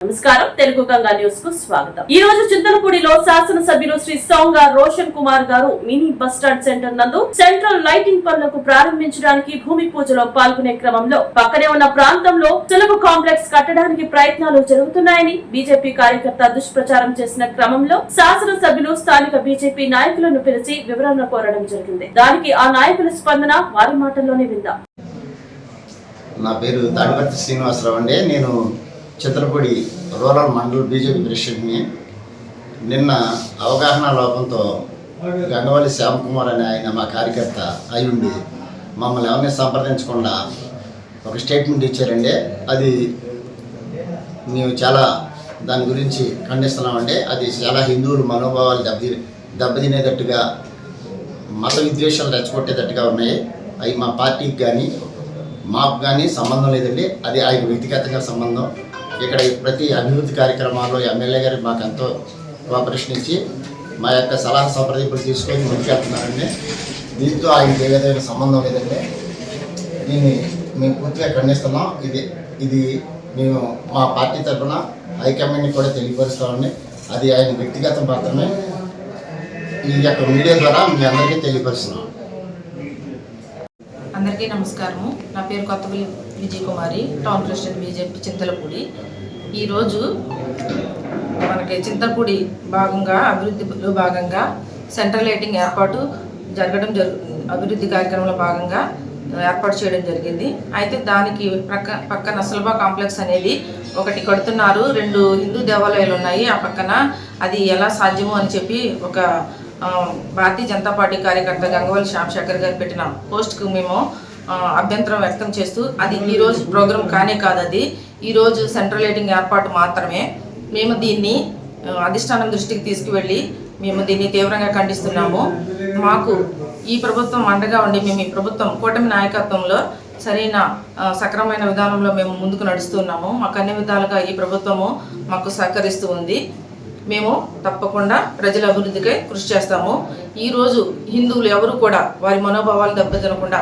నమస్కారం. తెలుగు గంగా న్యూస్కు స్వాగతం. ఈ రోజు చింతలపూడిలో శాసనసభ్యులు శ్రీ సౌంగ రోషన్ కుమార్ గారు మినీ బస్ స్టాండ్ సెంటర్ నందు సెంట్రల్ లైటింగ్ పనులకు ప్రారంభించడానికి భూమి పూజలో పాల్గొనే క్రమంలో పక్కనే ఉన్న ప్రాంతంలో సులభ కాంప్లెక్స్ కట్టడానికి ప్రయత్నాలు జరుగుతున్నాయని బీజేపీ కార్యకర్త దుష్ప్రచారం చేసిన క్రమంలో శాసనసభ్యులు స్థానిక బీజేపీ నాయకులను పిలిచి వివరణ కోరడం జరిగింది. దానికి ఆ నాయకుల స్పందన వారి మాటల్లోనే విందాం. నా పేరు తాడిపత్రి శ్రీనివాసరావు అండి. నేను చిత్రపూడి రూరల్ మండల్ బీజేపీ ప్రెసిడెంట్ని నిన్న అవగాహన లోపంతో గంగవల్లి శ్యామకుమార్ అనే ఆయన మా కార్యకర్త అయ్యుండి మమ్మల్ని ఎవరిని సంప్రదించకుండా ఒక స్టేట్మెంట్ ఇచ్చారండి. అది మేము చాలా దాని గురించి ఖండిస్తున్నామండి. అది చాలా హిందువులు మనోభావాలు దెబ్బతి దెబ్బతినేటట్టుగా మత విద్వేషాలు రెచ్చగొట్టేటట్టుగా ఉన్నాయి. అవి మా పార్టీకి కానీ మాకు కానీ సంబంధం లేదండి. అది ఆయన వ్యక్తిగతంగా సంబంధం. ఇక్కడ ప్రతి అభివృద్ధి కార్యక్రమాల్లో ఎమ్మెల్యే గారు మాకు ఎంతో కోఆపరేషన్ ఇచ్చి మా యొక్క సలహా సంప్రదింపులు తీసుకొని ముందుకెళ్తున్నారండి దీంతో ఆయనకి ఏ విధమైన సంబంధం లేదండి. దీన్ని మేము పూర్తిగా ఖండిస్తున్నాం. ఇది ఇది మేము మా పార్టీ తరఫున హైకమాండ్ని కూడా తెలియపరుస్తామండి. అది ఆయన వ్యక్తిగతం మాత్రమే. ఈ యొక్క మీడియా ద్వారా మీ అందరికీ తెలియపరుస్తున్నాం. అందరికీ నమస్కారము. నా పేరు Kothapalli Vijay Kumari town president BJP Chintalapudi. ఈరోజు మనకి చింతలపూడి భాగంగా అభివృద్ధిలో భాగంగా సెంట్రల్ లైటింగ్ ఏర్పాటు జరగడం జరు అభివృద్ధి కార్యక్రమంలో భాగంగా ఏర్పాటు చేయడం జరిగింది. అయితే దానికి ప్రక్క పక్కన సులభ కాంప్లెక్స్ అనేది ఒకటి కడుతున్నారు. రెండు హిందూ దేవాలయాలు ఉన్నాయి. ఆ పక్కన అది ఎలా సాధ్యము అని చెప్పి ఒక భారతీయ జనతా పార్టీ కార్యకర్త గంగవల్లి శ్యామశేఖర్ గారు పెట్టిన పోస్ట్కు మేము అభ్యంతరం వ్యక్తం చేస్తూ అది ఈ రోజు ప్రోగ్రాం కానే కాదు అది. ఈరోజు సెంట్రల్ లైటింగ్ ఏర్పాటు మాత్రమే. మేము దీన్ని అధిష్టానం దృష్టికి తీసుకువెళ్ళి మేము దీన్ని తీవ్రంగా ఖండిస్తున్నాము. మాకు ఈ ప్రభుత్వం అండగా ఉండి మేము ఈ ప్రభుత్వం కూటమి నాయకత్వంలో సరైన సక్రమైన విధానంలో మేము ముందుకు నడుస్తున్నాము మాకు అన్ని విధాలుగా ఈ ప్రభుత్వము మాకు సహకరిస్తూ ఉంది. మేము తప్పకుండా ప్రజల అభివృద్ధికై కృషి చేస్తాము. ఈరోజు హిందువులు ఎవరు కూడా వారి మనోభావాలు దెబ్బతినకుండా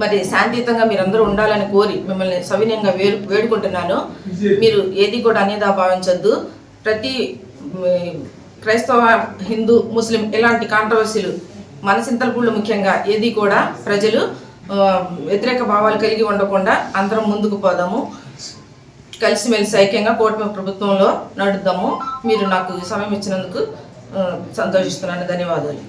మరి శాంతియుతంగా మీరందరూ ఉండాలని కోరి మిమ్మల్ని సవినయంగా వేడు వేడుకుంటున్నాను. మీరు ఏది కూడా అనేదా భావించద్దు. ప్రతి క్రైస్తవ హిందూ ముస్లిం ఇలాంటి కాంట్రవర్సీలు మన చింతలపూళ్ళు ముఖ్యంగా ఏది కూడా ప్రజలు వ్యతిరేక భావాలు కలిగి ఉండకుండా అందరం ముందుకు పోదాము. కలిసిమెలిసి ఐక్యంగా కూటమి ప్రభుత్వంలో నడుద్దాము. మీరు నాకు సమయం ఇచ్చినందుకు సంతోషిస్తున్నాను. ధన్యవాదాలు.